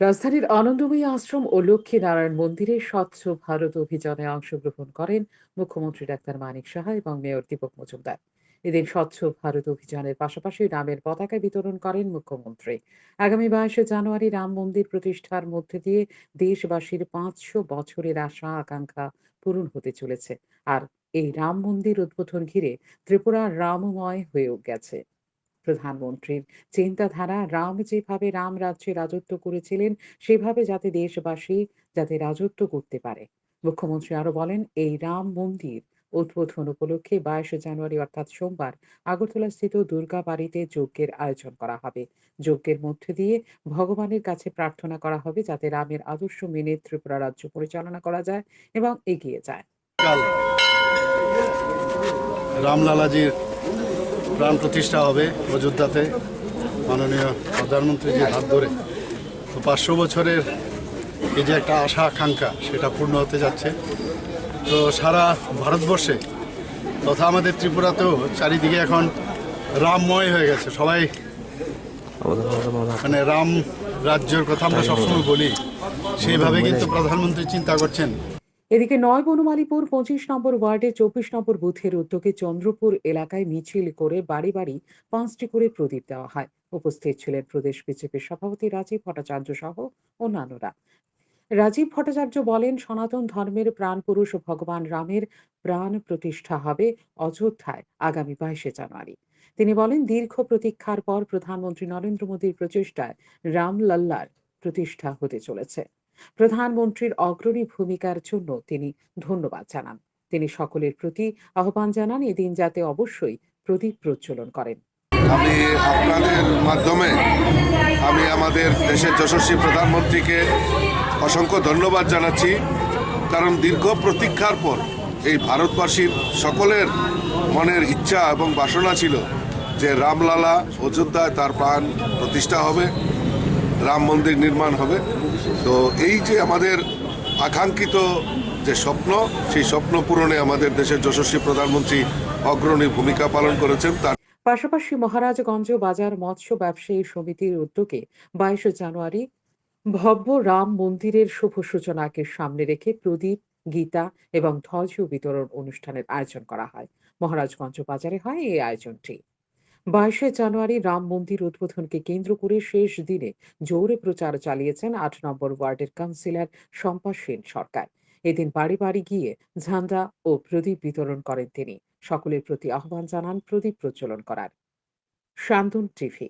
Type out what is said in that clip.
রাজধানীর আনন্দময়ী আশ্রম ও লক্ষ্মীনারায়ণ মন্দিরে স্বচ্ছ ভারত অভিযানে অংশগ্রহণ করেন মুখ্যমন্ত্রী ডাক্তার মানিক সাহা এবং মেয়র দীপক মজুমদার। এদিন স্বচ্ছ ভারত অভিযানের পাশাপাশি রামের পতাকা বিতরণ করেন মুখ্যমন্ত্রী। আগামী বাইশে জানুয়ারি রাম মন্দির প্রতিষ্ঠার মধ্যে দিয়ে দেশবাসীর পাঁচশো বছরের আশা, আকাঙ্ক্ষা পূরণ হতে চলেছে। আর এই রাম মন্দির উদ্বোধন ঘিরে ত্রিপুরা রামময় হয়েও গেছে। প্রধানমন্ত্রীর চিন্তাধারা। রাম যেভাবে রাম রাজ্যে রাজত্ব করেছিলেন, সেভাবে যাতে দেশবাসী যাতে রাজত্ব করতে পারে। মুখ্যমন্ত্রী আরও বলেন, এই রাম মন্দির উদ্বোধন উপলক্ষে বাইশে জানুয়ারি অর্থাৎ সোমবার আগরতলা স্থিত দুর্গা বাড়িতে যজ্ঞের আয়োজন করা হবে। যজ্ঞের মধ্যে দিয়ে ভগবানের কাছে প্রার্থনা করা হবে যাতে রামের আদর্শ মেনে ত্রিপুরা রাজ্য পরিচালনা করা যায় এবং এগিয়ে যায়। রামলালাজির প্রাণ প্রতিষ্ঠা হবে অযোধ্যাতে। মাননীয় প্রধানমন্ত্রীজির হাত ধরে। তো পাঁচশো বছরের এই যে একটা আশা, আকাঙ্ক্ষা, সেটা পূর্ণ হতে যাচ্ছে। তো সারা ভারতবর্ষে তথা আমাদের ত্রিপুরাতেও চারিদিকে এখন রামময় হয়ে গেছে। সবাই মানে রাম রাজ্যের কথা আমরা সবসময় বলি। সেইভাবে কিন্তু প্রধানমন্ত্রী চিন্তা করছেন। এদিকে নয় বনমালীপুর পঁচিশ নম্বর ওয়ার্ডে চব্বিশ নম্বর বুথের উদ্যোগে চন্দ্রপুর এলাকায় মিছিল করে বাড়ি বাড়ি পাঁচটি করে প্রদীপ দেওয়া হয়। উপস্থিত ছিলেন প্রদেশ বিজেপির সভাপতি রাজীব ভট্টাচার্য সহ অন্যান্যরা। রাজীব ভট্টাচার্য বলেন, সনাতন ধর্মের প্রাণ পুরুষ ভগবান রামের প্রাণ প্রতিষ্ঠা হবে অযোধ্যায় আগামী বাইশে জানুয়ারি। তিনি বলেন, দীর্ঘ প্রতীক্ষার পর প্রধানমন্ত্রী নরেন্দ্র মোদীর প্রচেষ্টায় রামলাল্লার প্রতিষ্ঠা হতে চলেছে। প্রধানমন্ত্রীর অগ্রণী ভূমিকার জন্য তিনি ধন্যবাদ জানান। তিনি সকলের প্রতি আহ্বান জানান এদিন যাতে অবশ্যই প্রদীপ প্রজ্বলন করেন। আমি আপনাদের মাধ্যমে আমি আমাদের দেশের যশস্বী প্রধানমন্ত্রীকে অসংখ্য ধন্যবাদ জানাচ্ছি, কারণ দীর্ঘ প্রতীক্ষার পর এই ভারতবাসীর সকলের মনের ইচ্ছা এবং বাসনা ছিল যে রামলালা অযোধ্যায় তার প্রাণ প্রতিষ্ঠা হবে। রাম মন্দির নির্মাণ হবে। তো এই যে আমাদের আকাঙ্ক্ষিত যে স্বপ্ন, সেই স্বপ্ন পূরণে আমাদের দেশের যশস্বী প্রধানমন্ত্রী অগ্রণী ভূমিকা পালন করেছেন। তার পাশাপাশি মহারাজগঞ্জ বাজার মৎস্য ব্যবসায়ী সমিতির উদ্যোগে বাইশে জানুয়ারি ভব্য রাম মন্দিরের শুভ সূচনাকে সামনে রেখে প্রদীপ, গীতা এবং ধ্বজ বিতরণ অনুষ্ঠানের আয়োজন করা হয়। মহারাজগঞ্জ বাজারে হয় এই আয়োজনটি। বাইশে জানুয়ারি রাম মন্দির উদ্বোধনকে কেন্দ্র করে শেষ দিনে জোরে প্রচার চালিয়েছেন আট নম্বর ওয়ার্ডের কাউন্সিলর শম্পা সেন সরকার। এদিন বাড়ি বাড়ি গিয়ে ঝান্ডা ও প্রদীপ বিতরণ করেন তিনি। সকলের প্রতি আহ্বান জানান প্রদীপ প্রজ্বলন করার। শান্তন টিভি